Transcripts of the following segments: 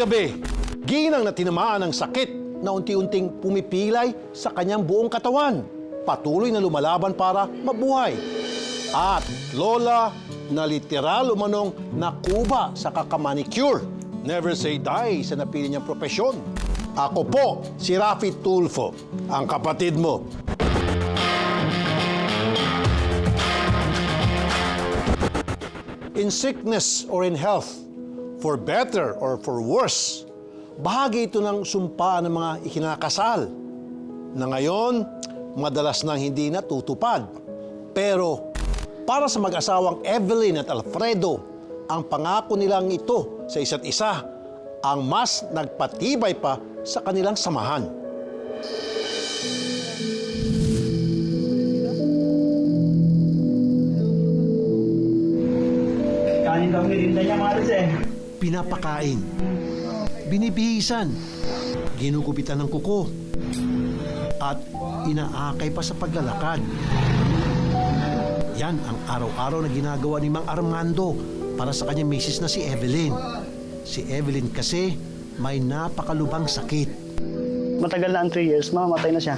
Gabi, ginang na tinamaan ng sakit na unti-unting pumipilay sa kanyang buong katawan. Patuloy na lumalaban para mabuhay. At Lola na literal umanong nakuba sa kakamanicure. Never say die sa napili niyang propesyon. Ako po, si Rafi Tulfo, ang kapatid mo. In sickness or in health, for better or for worse, bahagi ito ng sumpa ng mga ikinakasal na ngayon madalas nang hindi natutupad. Pero para sa mag-asawang Evelyn at Alfredo, ang pangako nilang ito sa isa't isa ang mas nagpatibay pa sa kanilang samahan. Kanin daw nilinda niya mga. Pinapakain, binibihisan, ginugupitan ng kuko, at inaakay pa sa paglalakad. Yan ang araw-araw na ginagawa ni Mang Armando para sa kanyang misis na si Evelyn. Si Evelyn kasi may napakalubang sakit. Matagal na ang 3 years, mamamatay na siya.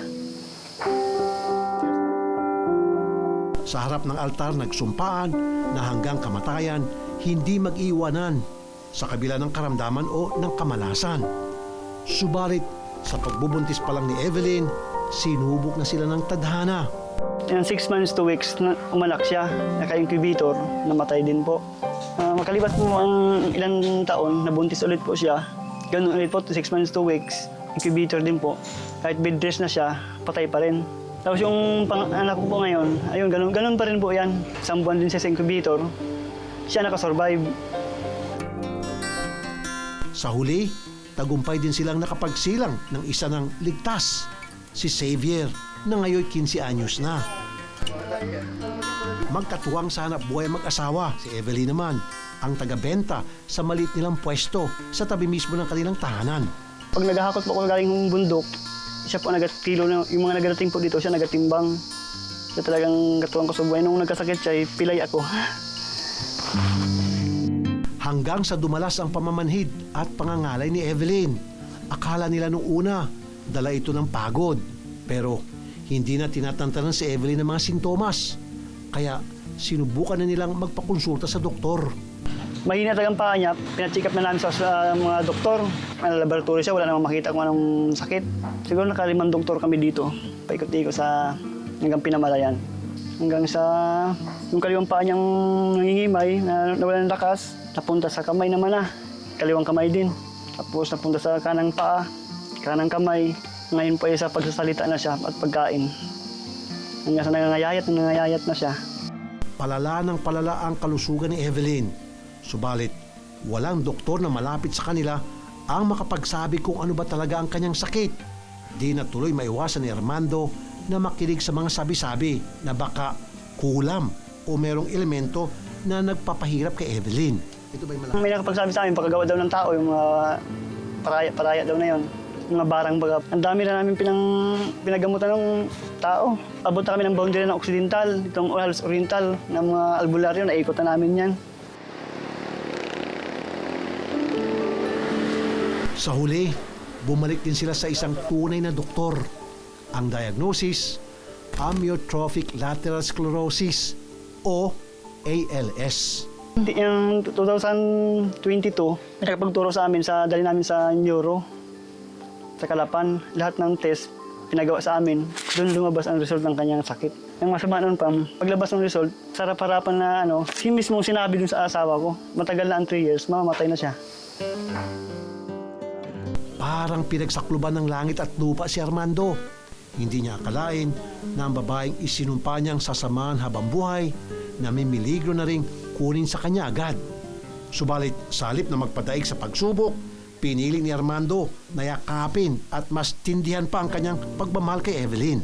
Sa harap ng altar nagsumpaan na hanggang kamatayan hindi mag-iwanan sa kabila ng karamdaman o ng kamalasan. Subalit sa pagbubuntis pa lang ni Evelyn, sinubok na sila ng tadhana. In 6 months to weeks, na umanak siya. Naka-incubator, namatay din po. Ah, makalipas po ang ilang taon, nabuntis ulit po siya. Ganun ulit po, 6 months to weeks, incubator din po. Kahit bed rest na siya, patay pa rin. Tapos yung pang anak ko po ngayon, ayun, ganun, ganun pa rin po yan. Isang buwan din siya sa incubator. Siya nakasurvive. Sa huli, tagumpay din silang nakapagsilang ng isa ng ligtas, si Xavier, na ngayon 15 anyos na. Magkatuwang sa hanap buhay mag-asawa, si Evelyn naman, ang taga-benta sa maliit nilang pwesto sa tabi mismo ng kanilang tahanan. Pag naghahakot po ako galing ng bundok, siya po nagatilo, na- yung mga nagadating po dito, siya nagatimbang. Siya talagang katuwang ko sa buhay. Nung nagkasakit siya, eh, pilay ako. Hanggang sa dumalas ang pamamanhid at pangangalay ni Evelyn. Akala nila nung una, dala ito ng pagod. Pero hindi na tinatantanan si Evelyn ng mga sintomas. Kaya sinubukan na nilang magpakonsulta sa doktor. Mahina talagang paa niya, pinacheck up na namin sa, sa mga doktor. May laboratory siya, wala namang makita kung anong sakit. Siguro nakalimang doktor kami dito. Paikot-ikot sa hanggang pinamalayan. Hanggang sa yung kaliwang paa niyang nangingimay, na nawala ng lakas, napunta sa kamay naman na. Kaliwang kamay din. Tapos napunta sa kanang paa, kanang kamay. Ngayon po ay sa pagsasalita na siya at pagkain. Hanggang sa nangangayayat, nangangayayat na siya. Palala ng palala ang kalusugan ni Evelyn. Subalit, walang doktor na malapit sa kanila ang makapagsabi kung ano ba talaga ang kanyang sakit. Di na tuloy maiwasan ni Armando na makinig sa mga sabi-sabi na baka kulam o merong elemento na nagpapahirap kay Evelyn. Ito ba'y malaki? May nakapagsabi sa amin, pagkagawa daw ng tao, yung mga paraya, paraya daw na yon mga barang baga. Ang dami na namin pinang, pinagamutan ng tao. Abot na kami ng boundary ng Occidental, itong halos Oriental, ng mga albularyo, naikot na namin yan. Sa huli, bumalik din sila sa isang tunay na doktor. Ang diagnosis, amyotrophic lateral sclerosis o ALS. Yung 2022, may nakapagturo sa amin, sa, dali namin sa neuro, sa Kalapan. Lahat ng test, pinagawa sa amin. Doon lumabas ang result ng kanyang sakit. Yung masama nun pa, paglabas ng result, sarap-harapan na ano, si mismo sinabi dun sa asawa ko, matagal na ang 3 years, mamamatay na siya. Parang pinagsakluban ng langit at lupa si Armando. Hindi niya akalain na ang babaeng isinumpa niyang sasamahan habang buhay na may miligro na ring kunin sa kanya agad. Subalit, salip na magpadaig sa pagsubok, pinili ni Armando na yakapin at mas tindihan pa ang kanyang pagmamahal kay Evelyn.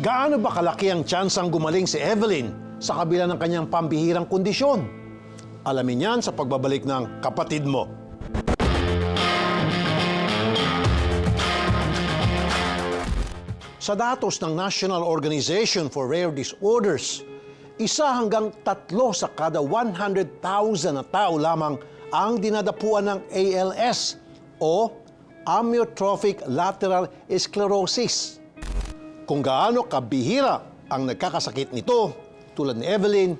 Gaano ba kalaki ang tsansang gumaling si Evelyn sa kabila ng kanyang pambihirang kondisyon? Alamin yan sa pagbabalik ng kapatid mo. Sa datos ng National Organization for Rare Disorders, isa hanggang tatlo sa kada 100,000 na tao lamang ang dinadapuan ng ALS o amyotrophic lateral sclerosis. Kung gaano kabihira ang nagkakasakit nito, tulad ni Evelyn,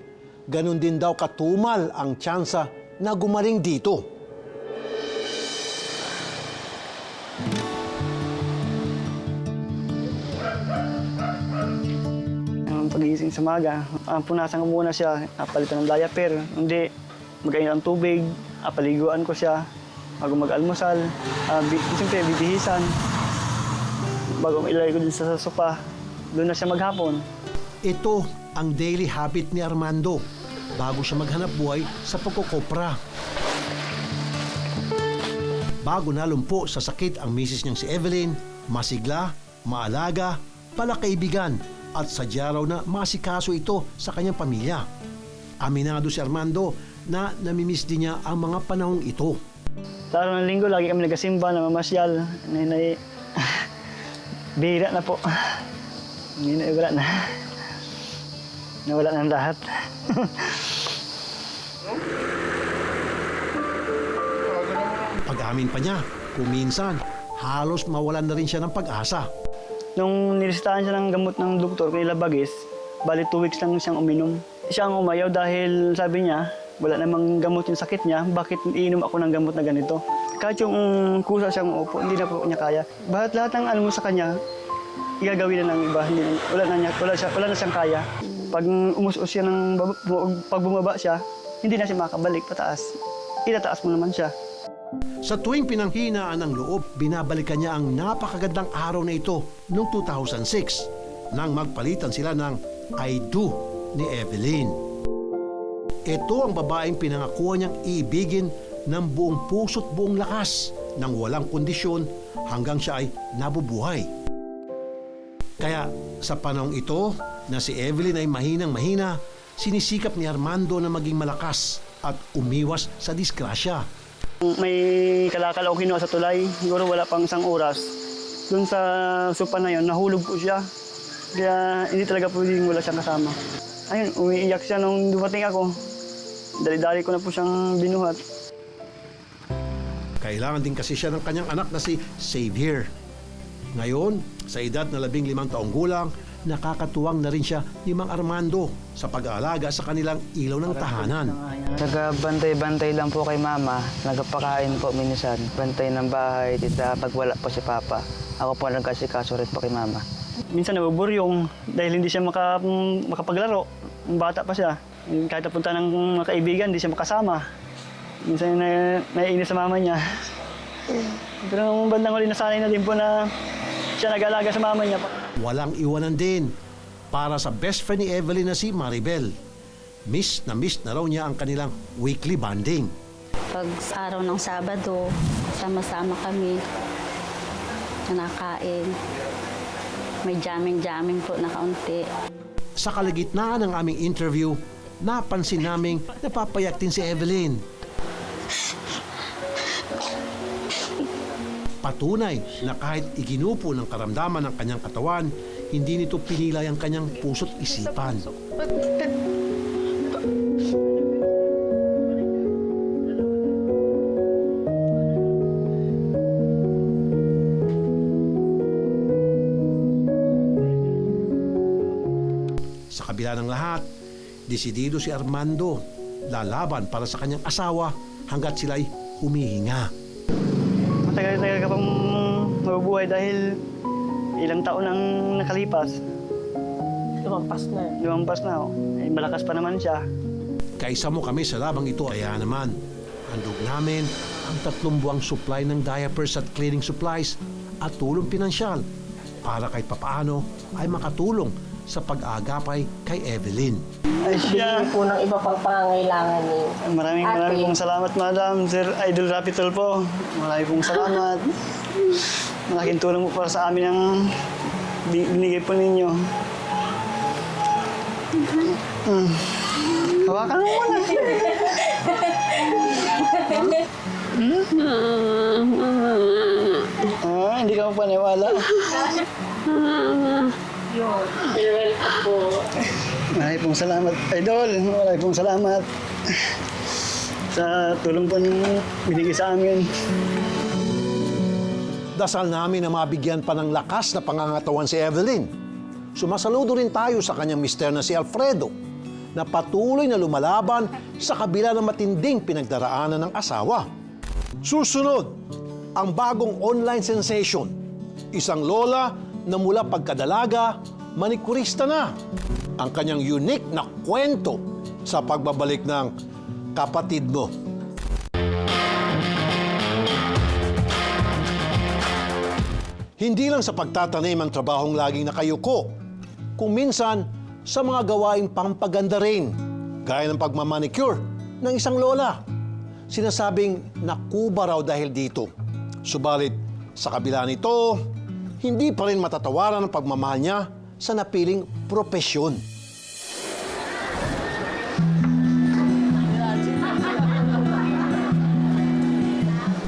ganun din daw katumal ang tsansa na gumaling dito. Pagising sa maga, uh, punasan ko muna siya, napalitan ng diaper. Hindi, magayin ng tubig, apaliguan ko siya, bago mag-almusal, uh, siyempre bibihisan. Bago ilagay ko din sa sopa, doon na siya maghapon. Ito ang daily habit ni Armando bago siya maghanap buhay sa pagkukopra. Bago nalumpo sa sakit ang misis niyang si Evelyn, masigla, maalaga, palakaibigan at sadya raw na masikaso ito sa kanyang pamilya. Aminado si Armando na namimiss din niya ang mga panahong ito. Sa araw ng linggo, lagi kami nagasimba, namamasyal. Nanay, bihira na po. Hindi na, wala na. Nawala na ang lahat. Pag-amin pa niya, kuminsan, halos mawalan na rin siya ng pag-asa. Nung nilistahan siya ng gamot ng doktor kay Labagis, bali two weeks lang siyang uminom. Siya ang umayaw dahil sabi niya, wala namang gamot yung sakit niya, bakit iinom ako ng gamot na ganito? Kahit yung kusa siyang upo, hindi na po niya kaya. Bahat lahat ng alam mo sa kanya, igagawin na ng iba. Hindi wala, na niya, wala, siya, wala na siyang kaya. Pag umus-us siya ng, pag bumaba siya, hindi na siya makabalik pataas. Itataas mo naman siya. Sa tuwing pinanghinaan ng loob, binabalikan niya ang napakagandang araw na ito noong 2006 nang magpalitan sila ng I do ni Evelyn. Ito ang babaeng pinangakuha niyang iibigin ng buong puso't buong lakas ng walang kondisyon hanggang siya ay nabubuhay. Kaya sa panahong ito na si Evelyn ay mahinang mahina, sinisikap ni Armando na maging malakas at umiwas sa disgrasya. May kalakal ako kinuha sa tulay. Siguro wala pang isang oras. Doon sa sopa na yon, nahulog po siya. Kaya hindi talaga pwedeng wala siyang kasama. Ayun, umiiyak siya nung dumating ako. Dali-dali ko na po siyang binuhat. Kailangan din kasi siya ng kanyang anak na si Xavier. Ngayon, sa edad na labing limang taong gulang, nakakatuwang na rin siya ni Mang Armando sa pag-aalaga sa kanilang ilaw ng tahanan. Nagabantay-bantay lang po kay mama. Nagpakain po minsan. Bantay ng bahay. Tita, pag wala po si papa. Ako po nagkasikaso rin po kay mama. Minsan nabuburyong dahil hindi siya maka, makapaglaro. Ang Bata pa siya. Kahit napunta ng mga kaibigan, hindi siya makasama. Minsan na, naiinis sa mama niya. Pero nung bandang huli, nasanay na din po na siya nag-alaga sa mama niya. Walang iwanan din para sa best friend ni Evelyn na si Maribel. Miss na miss na raw niya ang kanilang weekly bonding. Pag sa araw ng Sabado, sama-sama kami, nanakain. May jamming-jamming po na kaunti. Sa kalagitnaan ng aming interview, napansin naming napapayak din si Evelyn. Patunay na kahit iginupo ng karamdaman ng kanyang katawan, hindi nito pinilay ang kanyang puso't isipan. Sa kabila ng lahat, desidido si Armando lalaban para sa kanyang asawa hanggat sila'y humihinga. Matagal-tagal ka pang mabubuhay dahil ilang taon ang nakalipas. Lumampas na. Lumampas na. Oh. Eh, malakas pa naman siya. Kaisa mo kami sa labang ito, kaya naman, handog namin ang tatlong buwang supply ng diapers at cleaning supplies at tulong pinansyal para kahit papaano ay makatulong sa pag-aagapay kay Evelyn. Ay siya. Bigyan po ng iba pang pangangailangan ni Maraming Ate. maraming pong salamat, Madam. Sir Idol Rapitol po. Maraming pong salamat. Malaking tulong po para sa amin ang bi- binigay po ninyo. Mm. Hawakan mo muna. Ah, hindi ka paniwala. Welcome po. Maraming pong salamat, Idol. Maraming pong salamat. Sa tulong po niyong binigay sa amin. Dasal namin na mabigyan pa ng lakas na pangangatawan si Evelyn. Sumasaludo rin tayo sa kanyang mister na si Alfredo na patuloy na lumalaban sa kabila ng matinding pinagdaraanan ng asawa. Susunod, ang bagong online sensation. Isang lola na mula pagkadalaga, manikurista na. Ang kanyang unique na kwento sa pagbabalik ng kapatid mo. Hindi lang sa pagtatanim ang trabahong laging nakayuko, kung minsan sa mga gawaing pampaganda rin, gaya ng pagmamanicure ng isang lola. Sinasabing nakuba raw dahil dito. Subalit, sa kabila nito, hindi pa rin matatawaran ang pagmamahal niya sa napiling propesyon.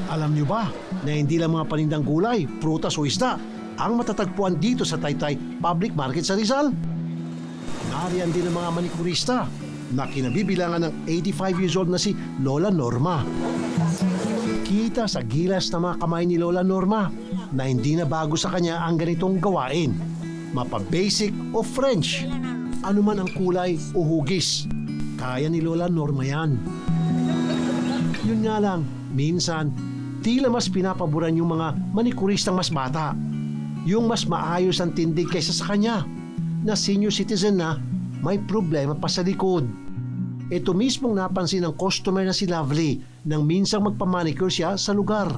Alam niyo ba na hindi lang mga panindang gulay, prutas o isda ang matatagpuan dito sa Taytay Public Market sa Rizal? Nariyan din ang mga manikurista na kinabibilangan ng 85 years old na si Lola Norma. Kita sa gilas na mga kamay ni Lola Norma na hindi na bago sa kanya ang ganitong gawain. Mapa-basic o French. Ano man ang kulay o hugis. Kaya ni Lola Norma yan. Yun nga lang, minsan, tila mas pinapaboran yung mga manikuristang mas bata. Yung mas maayos ang tindig kaysa sa kanya, na senior citizen na may problema pa sa likod. Ito mismong napansin ng customer na si Lovely nang minsang magpamanicure siya sa lugar.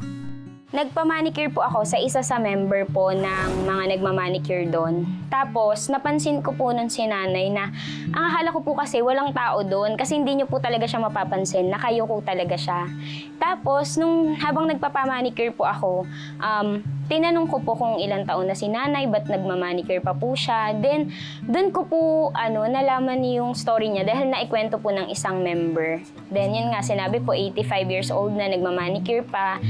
Nagpamanicure po ako sa isa sa member po ng mga nagmamanicure doon. Tapos, napansin ko po nun si nanay na ang akala ko po kasi walang tao doon kasi hindi niyo po talaga siya mapapansin. Nakayuko talaga siya. Tapos, nung habang nagpapamanicure po ako, um, tinanong ko po kung ilang taon na si nanay, ba't nagmamanicure pa po siya. Then, doon ko po ano, nalaman yung story niya dahil naikwento po ng isang member. Then, yun nga, sinabi po 85 years old na nagmamanicure pa.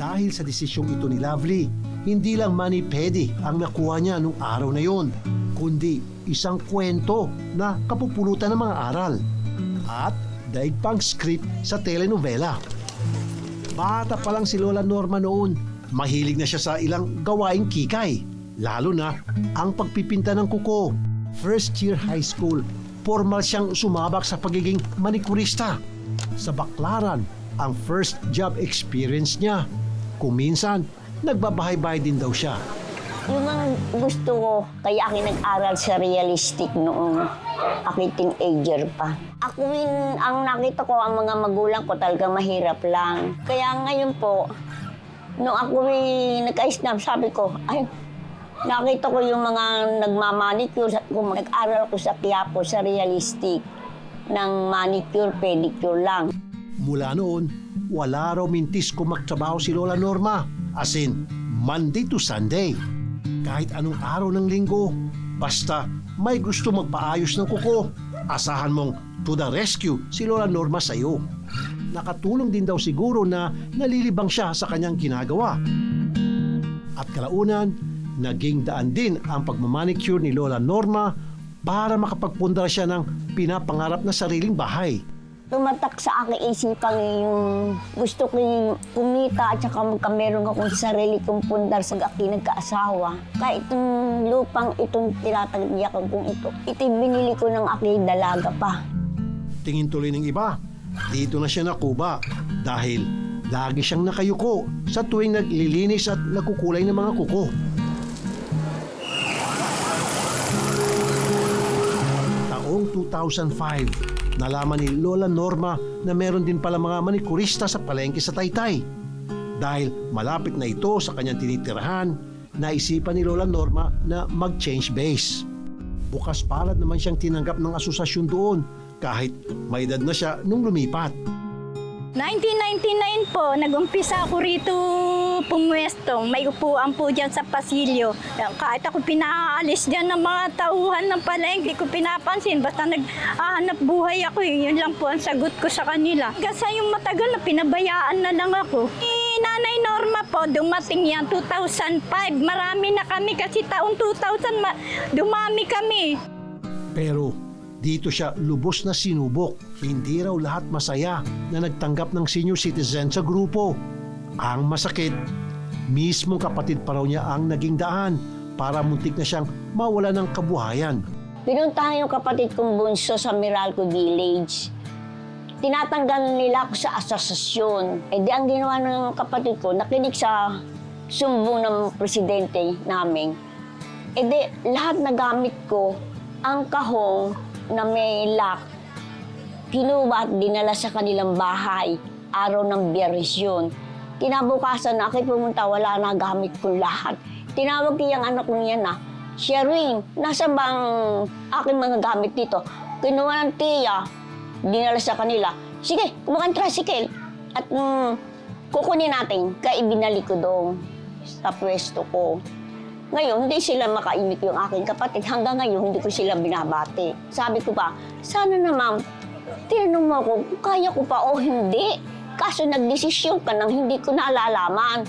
Dahil sa desisyong ito ni Lovely, hindi lang money pedi ang nakuha niya nung araw na yon, kundi isang kwento na kapupulutan ng mga aral. At daig pang script sa telenovela. Bata pa lang si Lola Norma noon, mahilig na siya sa ilang gawaing kikay. Lalo na ang pagpipinta ng kuko. First year high school, formal siyang sumabak sa pagiging manikurista. Sa baklaran, ang first job experience niya. Kung minsan, nagbabahay-bahay din daw siya. Yung mga gusto ko, kaya ako nag-aral sa realistic noong ako teenager pa. Ako rin, ang nakita ko, ang mga magulang ko talaga mahirap lang. Kaya ngayon po, nung ako rin nagka-snap, sabi ko, ay, nakita ko yung mga nagmamanicure, kung nag-aral ko sa Quiapo, sa realistic, ng manicure, pedicure lang. Mula noon, wala raw mintis kung si Lola Norma. As in, Monday to Sunday. Kahit anong araw ng linggo. Basta may gusto magpaayos ng kuko. Asahan mong to the rescue si Lola Norma sa iyo. Nakatulong din daw siguro na nalilibang siya sa kanyang ginagawa. At kalaunan, naging daan din ang pagmamanicure ni Lola Norma para makapagpundar siya ng pinapangarap na sariling bahay. Tumatak sa aking isipan yung gusto ko yung kumita at saka magkameron akong sarili kong pundar sa aking nagkaasawa. Kaya itong lupang itong tinatagyakan kong ito, ito binili ko ng aking dalaga pa. Tingin tuloy ng iba, dito na siya nakuba dahil lagi siyang nakayuko sa tuwing naglilinis at nagkukulay ng mga kuko. Taong 2005, nalaman ni Lola Norma na meron din pala mga manikurista sa palengke sa Taytay. Dahil malapit na ito sa kanyang tinitirahan, naisipan ni Lola Norma na mag-change base. Bukas palad naman siyang tinanggap ng asosasyon doon kahit may edad na siya nung lumipat. 1999 po, nag-umpisa ako rito pumwesto. May upuan po dyan sa pasilyo. Kahit ako pinaalis dyan ng mga tauhan ng palengke, ko pinapansin. Basta naghahanap buhay ako, eh. yun lang po ang sagot ko sa kanila. Kasi yung matagal na pinabayaan na lang ako. Eh, Nanay Norma po, dumating yan 2005. Marami na kami kasi taong 2000 ma- dumami kami. Pero Dito siya lubos na sinubok. Hindi raw lahat masaya na nagtanggap ng senior citizen sa grupo. Ang masakit, mismong kapatid pa raw niya ang naging daan para muntik na siyang mawala ng kabuhayan. Pinuntahan yung kapatid kong bunso sa Meralco Village. Tinatanggal nila ako sa asosasyon. Eh di ang ginawa ng kapatid ko, nakinig sa sumbong ng presidente namin. Eh di lahat na gamit ko, ang kahong na may lock, kinuha at dinala sa kanilang bahay. Araw ng biyernes. Kinabukasan na ako'y pumunta, wala na gamit ko lahat. Tinawag ko yung anak niya na, Sherwin, nasa bang aking mga gamit dito? Kinuha ng tiya, dinala sa kanila. Sige, kumuha tricycle. At mm, kukunin natin, kaya ibinalik ko doon sa pwesto ko. Ngayon, hindi sila makaimik yung aking kapatid. Hanggang ngayon, hindi ko sila binabati. Sabi ko pa, sana naman, tinanong mo ako kung kaya ko pa o hindi. Kaso nagdesisyon ka nang hindi ko naalalaman.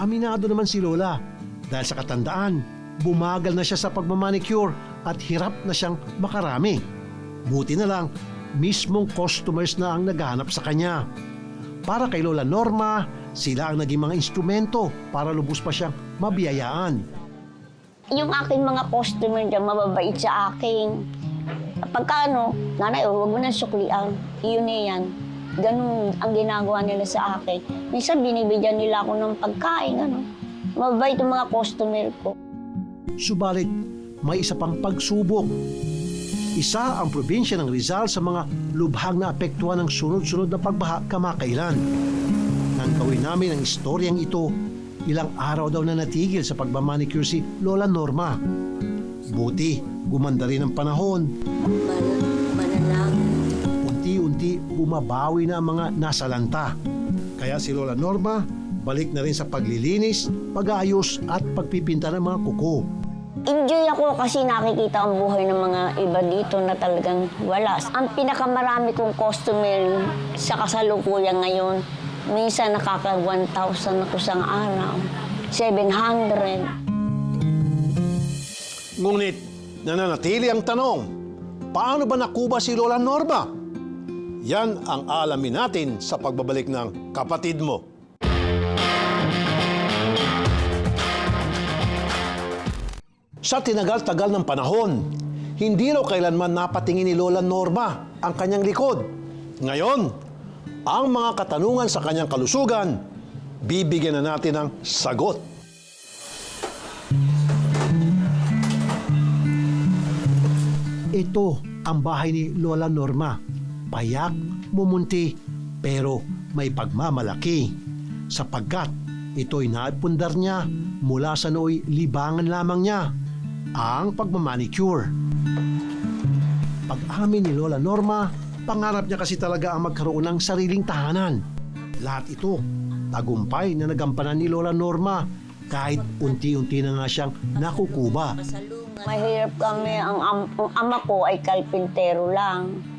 Aminado naman si Lola dahil sa katandaan, bumagal na siya sa pagmamanicure at hirap na siyang makarami. Buti na lang, mismong customers na ang naghahanap sa kanya. Para kay Lola Norma, sila ang naging mga instrumento para lubos pa siyang mabiyayaan. Yung aking mga customer dyan, mababait sa akin. Pagka ano, nanay, huwag mo nang suklian. Iyon na yan. Ganun ang ginagawa nila sa akin. Minsan binibigyan nila ako ng pagkain, ano. Mababait yung mga customer ko. Subalit, may isa pang pagsubok. Isa ang probinsya ng Rizal sa mga lubhang na apektuhan ng sunod-sunod na pagbaha kamakailan. Nang gawin namin ang istoryang ito, ilang araw daw na natigil sa pagmamanicure si Lola Norma. Buti, gumanda rin ang panahon. Unti-unti bumabawi na ang mga nasalanta. Kaya si Lola Norma, balik na rin sa paglilinis, pag-aayos at pagpipinta ng mga kuko. Enjoy ako kasi nakikita ang buhay ng mga iba dito na talagang wala. Ang pinakamarami kong customer sa kasalukuyan ngayon, minsan nakaka 1,000 ako sa araw. 700. Ngunit nananatili ang tanong, paano ba nakuba si Lola Norma? Yan ang alamin natin sa pagbabalik ng kapatid mo. Sa tinagal-tagal ng panahon, hindi raw kailanman napatingin ni Lola Norma ang kanyang likod. Ngayon, ang mga katanungan sa kanyang kalusugan, bibigyan na natin ng sagot. Ito ang bahay ni Lola Norma. Payak, mumunti, pero may pagmamalaki. Sapagkat ito'y naipundar niya mula sa nooy libangan lamang niya, ang pagmamanicure. Pag-amin ni Lola Norma, pangarap niya kasi talaga ang magkaroon ng sariling tahanan. Lahat ito, tagumpay na nagampanan ni Lola Norma kahit unti-unti na nga siyang nakukuba. Mahirap kami. Ang, am- ang ama ko ay kalpintero lang.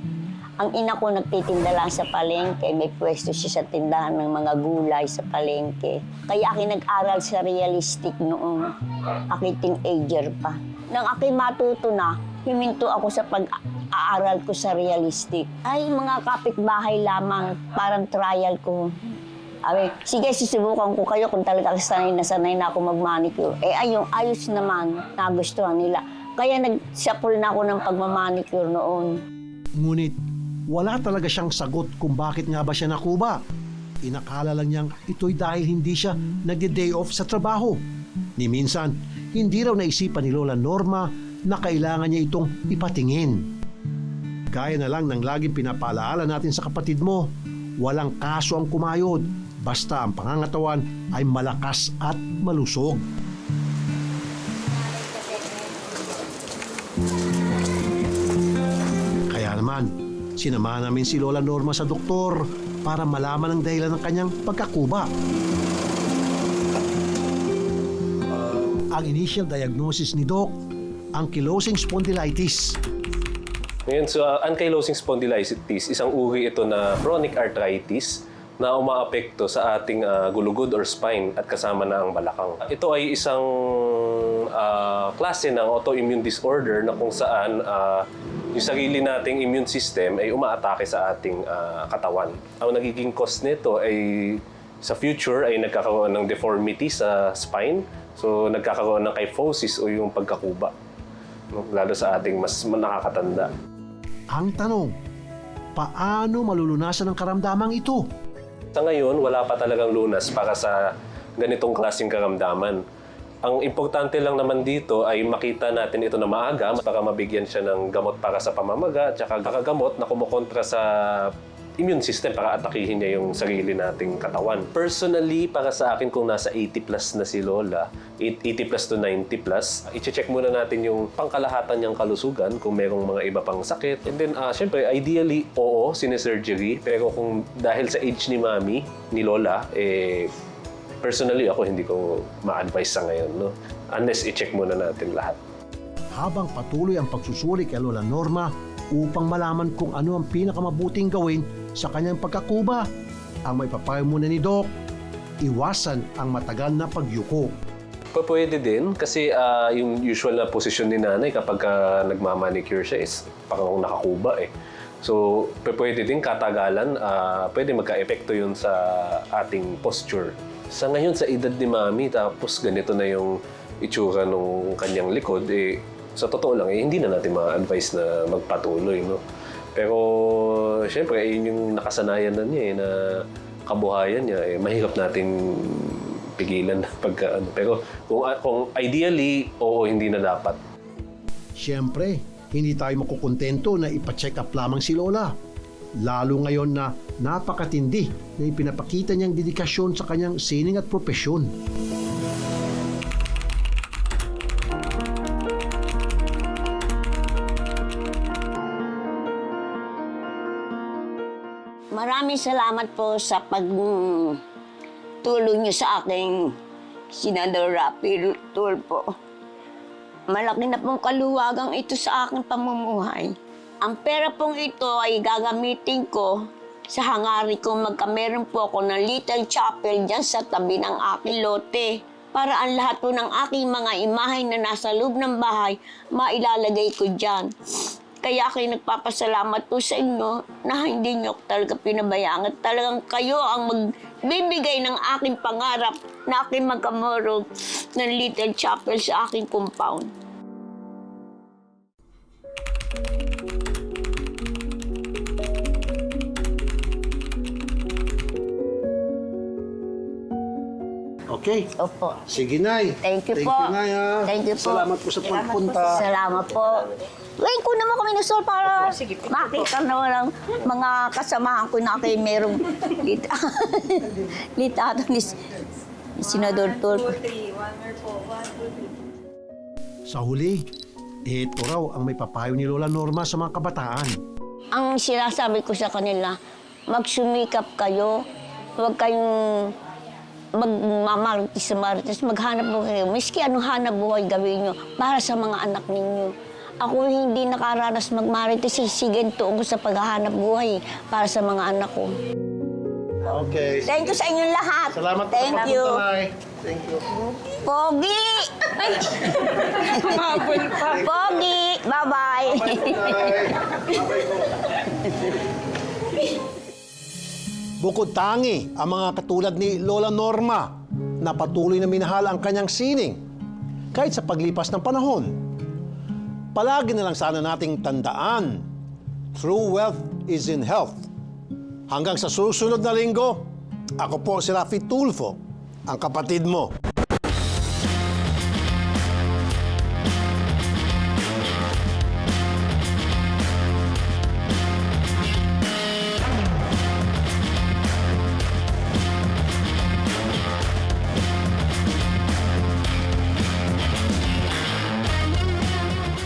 Ang ina ko nagtitinda lang sa palengke. May pwesto siya sa tindahan ng mga gulay sa palengke. Kaya akin nag-aral sa realistic noong aking teenager pa. Nang aking matuto na, himinto ako sa pag-aaral ko sa realistic. Ay, mga kapitbahay lamang, parang trial ko. Sabi, sige, susubukan ko kayo kung talaga sanay na sanay na ako mag-manicure. Eh, ayun, ayos naman, nagustuhan nila. Kaya nagsapol na ako ng pagmamanicure noon. Ngunit wala talaga siyang sagot kung bakit nga ba siya nakuba. Inakala lang niyang ito'y dahil hindi siya nagde-day off sa trabaho. Ni minsan, hindi raw naisipan ni Lola Norma na kailangan niya itong ipatingin. Gaya na lang ng laging pinapaalaala natin sa kapatid mo, walang kaso ang kumayod, basta ang pangangatawan ay malakas at malusog. Kaya naman, sinamahan namin si Lola Norma sa doktor para malaman ang dahilan ng kanyang pagkakuba. Ang initial diagnosis ni Doc, ankylosing spondylitis. Ngayon, so uh, ankylosing spondylitis, isang uri ito na chronic arthritis na umaapekto sa ating uh, gulugod or spine at kasama na ang balakang. Ito ay isang uh, klase ng autoimmune disorder na kung saan uh, yung sarili nating immune system ay umaatake sa ating ah, katawan. Ang nagiging cause nito ay sa future ay nagkakaroon ng deformity sa spine. So nagkakaroon ng kyphosis o yung pagkakuba. No? Lalo sa ating mas nakakatanda. Ang tanong, paano malulunasan ang karamdamang ito? Sa ngayon, wala pa talagang lunas para sa ganitong klaseng karamdaman. Ang importante lang naman dito ay makita natin ito na maaga para mabigyan siya ng gamot para sa pamamaga at saka kakagamot na kumukontra sa immune system para atakihin niya yung sarili nating katawan. Personally, para sa akin kung nasa 80 plus na si Lola, 80 plus to 90 plus, i-check muna natin yung pangkalahatan niyang kalusugan kung merong mga iba pang sakit. And then, ah syempre, ideally, oo, sinisurgery. Pero kung dahil sa age ni Mami, ni Lola, eh, personally ako hindi ko ma-advise sa ngayon. No? Unless i-check muna natin lahat. Habang patuloy ang pagsusuri kay Lola Norma upang malaman kung ano ang pinakamabuting gawin sa kanyang pagkakuba, ang may papayo muna ni Doc, iwasan ang matagal na pagyuko. Pa- Pwede din kasi ah, yung usual na posisyon ni nanay kapag ka nagmamanicure siya is parang nakakuba eh. So, pwede din katagalan, ah, pwede magka-epekto yun sa ating posture. Sa ngayon, sa edad ni mami, tapos ganito na yung itsura ng kanyang likod, eh, sa totoo lang, eh, hindi na natin ma-advise na magpatuloy, no? Pero, syempre, eh, yun yung nakasanayan na niya, eh, na kabuhayan niya, eh, mahirap nating pigilan pagka ano. Pero kung, kung ideally, oo, hindi na dapat. Siyempre, hindi tayo makukontento na ipacheck up lamang si Lola. Lalo ngayon na napakatindi na ipinapakita niyang dedikasyon sa kanyang sining at propesyon. Maraming salamat po sa pagtulong niyo sa aking Senador Rapi Tulpo. Malaki na pong kaluwagang ito sa aking pamumuhay. Ang pera pong ito ay gagamitin ko sa hangari kong magkameron po ako ng little chapel dyan sa tabi ng aking lote para ang lahat po ng aking mga imahe na nasa loob ng bahay mailalagay ko dyan. Kaya ako'y nagpapasalamat po sa inyo na hindi ako talaga pinabayaan at talagang kayo ang magbibigay ng aking pangarap na aking magkamorog ng little chapel sa aking compound. Okay? Opo. Sige, Nay. Thank you Thank po. you, Nay, ha? Thank you po. Salamat po sa pagpunta. Salamat po. Ngayon ko naman kami nasol para makita naman ang mga kasamahan ko na kayo merong lit litato ni ni Senador Tulfo. Sa huli, ito raw ang may papayo ni Lola Norma sa mga kabataan. Ang sinasabi ko sa kanila, magsumikap kayo, huwag kayong magmamarites sa marites, maghanap buhay kayo. Miski anong hanap buhay gawin nyo para sa mga anak ninyo. Ako hindi nakaranas magmarites, sisigin tuong ko sa paghahanap buhay para sa mga anak ko. Okay. Thank you sa inyong lahat. Salamat po Thank sa you. pagpunta, Nay. Thank you. Pogi! Pogi! Bye-bye! Bukod tangi ang mga katulad ni Lola Norma na patuloy na minahal ang kanyang sining kahit sa paglipas ng panahon. Palagi na lang sana nating tandaan, true wealth is in health. Hanggang sa susunod na linggo, ako po si Rafi Tulfo, ang kapatid mo.